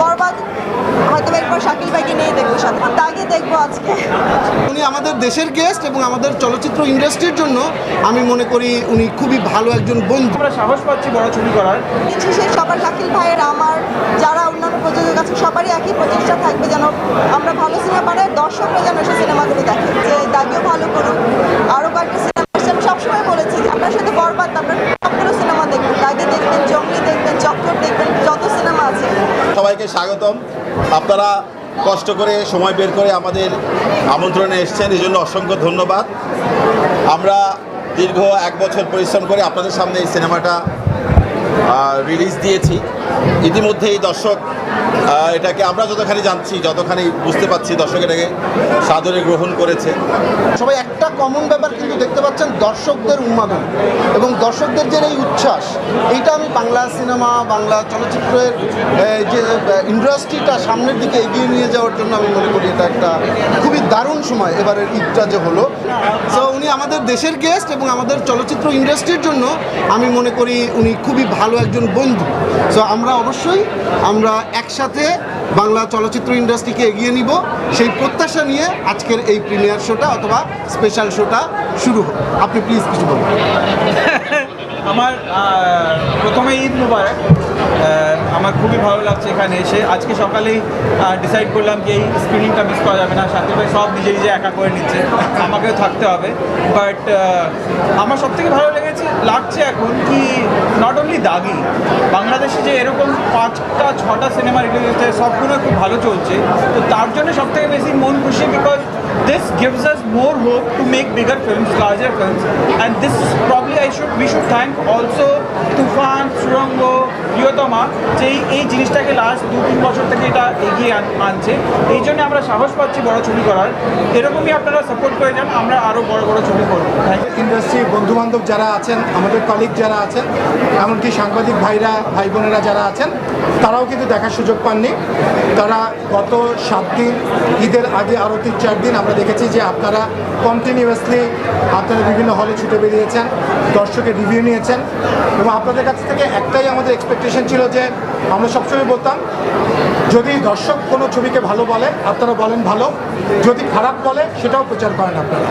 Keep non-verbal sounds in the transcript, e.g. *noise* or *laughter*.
বরবাদ হয়তো এরপর শাকিল ভাইকে নিয়ে দেখব সাথে। দাগে দেখব আজকে। উনি আমাদের দেশের গেস্ট এবং আমাদের চলচ্চিত্র ইন্ডাস্ট্রির জন্য আমি মনে করি উনি খুবই ভালো একজন বন্ধু। আমরা সাহস পাচ্ছি বড় ছবি করার। শেষে সবার শাকিল ভাইয়ের আমার যারা অন্যান্য প্রযোজক আছে সবারই একই প্রচেষ্টা থাকবে যেন আমরা ভালো সিনেমা বানাই দর্শকরা যেন সেই সিনেমাগুলো দেখে। যে দাগিও ভালো করুক আরও কয়েকটা সিনেমা আসছে আমি সবসময় বলেছি যে আপনার সাথে বরবাদ না, আপনার সবগুলো সিনেমা দেখবেন দাগি দেখবেন জঙ্গলি দেখবেন চক্কর দেখবেন যত সিনেমা আছে সবাইকে স্বাগতম। আপনারা কষ্ট করে সময় বের করে আমাদের আমন্ত্রণে এসছেন এই জন্য অসংখ্য ধন্যবাদ। আমরা দীর্ঘ এক বছর পরিশ্রম করে আপনাদের সামনে এই সিনেমাটা রিলিজ দিয়েছি। ইতিমধ্যেই দর্শক এটাকে আমরা যতখানি জানছি, যতখানি বুঝতে পারছি, দর্শক এটাকে সাদরে গ্রহণ করেছে। সবাই একটা কমন ব্যাপার কিন্তু দেখতে পাচ্ছেন, দর্শকদের উন্মাদন এবং দর্শকদের যে এই উচ্ছ্বাস, এইটা আমি বাংলা সিনেমা বাংলা চলচ্চিত্রের যে ইন্ডাস্ট্রিটা সামনের দিকে এগিয়ে নিয়ে যাওয়ার জন্য আমি মনে করি এটা একটা সময় এবারের ঈদটা যে হলো। সো উনি আমাদের দেশের গেস্ট এবং আমাদের চলচ্চিত্র ইন্ডাস্ট্রির জন্য আমি মনে করি উনি খুবই ভালো একজন বন্ধু। সো আমরা অবশ্যই আমরা একসাথে বাংলা চলচ্চিত্র ইন্ডাস্ট্রিকে এগিয়ে নিব। সেই প্রত্যাশা নিয়ে আজকের এই প্রিমিয়ার শোটা অথবা স্পেশাল শোটা শুরু হোক। আপনি প্লিজ কিছু বলুন। *laughs* আমার প্রথমে ঈদ মুবারক। আমার খুবই ভালো লাগছে এখানে এসে। আজকে সকালেই ডিসাইড করলাম যে এই স্ক্রিনিংটা মিস করা যাবে না। সাথে ভাই সব নিজে নিজে একা করে নিচ্ছে। আমাকেও থাকতে হবে। বাট আমার সব থেকে ভালো লেগেছে লাগছে এখন কি নট অনলি দাগি বাংলাদেশে যে এরকম পাঁচটা ছটা সিনেমা রিলিজ হচ্ছে সবগুলো খুব ভালো চলছে। তো তার জন্য সব থেকে বেশি মন খুশি because this gives us more hope to make bigger films, larger films. And this is probably I should should thank also Toofan Surongo Priyotoma যে এই- জিনিসটাকে লাস্ট দু তিন বছর থেকে এটা এগিয়ে আনছে। এই জন্য আমরা সাহস পাচ্ছি বড় ছবি করার। এরকমই আপনারা সাপোর্ট করে যান, আমরা আরও বড় বড় ছবি করব। বন্ধুবান্ধব যারা আছেন, আমাদের কলিগ যারা আছেন, এমনকি সাংবাদিক ভাইরা ভাই বোনেরা যারা আছেন, তারাও কিন্তু দেখার সুযোগ পাননি। তারা গত সাত দিন, ঈদের আগে আরও তিন চার দিন আমরা দেখেছি যে আপনারা কন্টিনিউয়াসলি আপনারা বিভিন্ন হলে ছুটে বেরিয়েছেন, দর্শকের রিভিউ নিয়েছেন এবং আপনাদের কাছ থেকে একটাই আমাদের এক্সপেকটেশন ছিল যে আমরা সবসময় বলতাম, যদি দর্শক কোনো ছবিকে ভালো বলে, আপনারা বলেন ভালো, যদি খারাপ বলে, সেটাও প্রচার করেন আপনারা।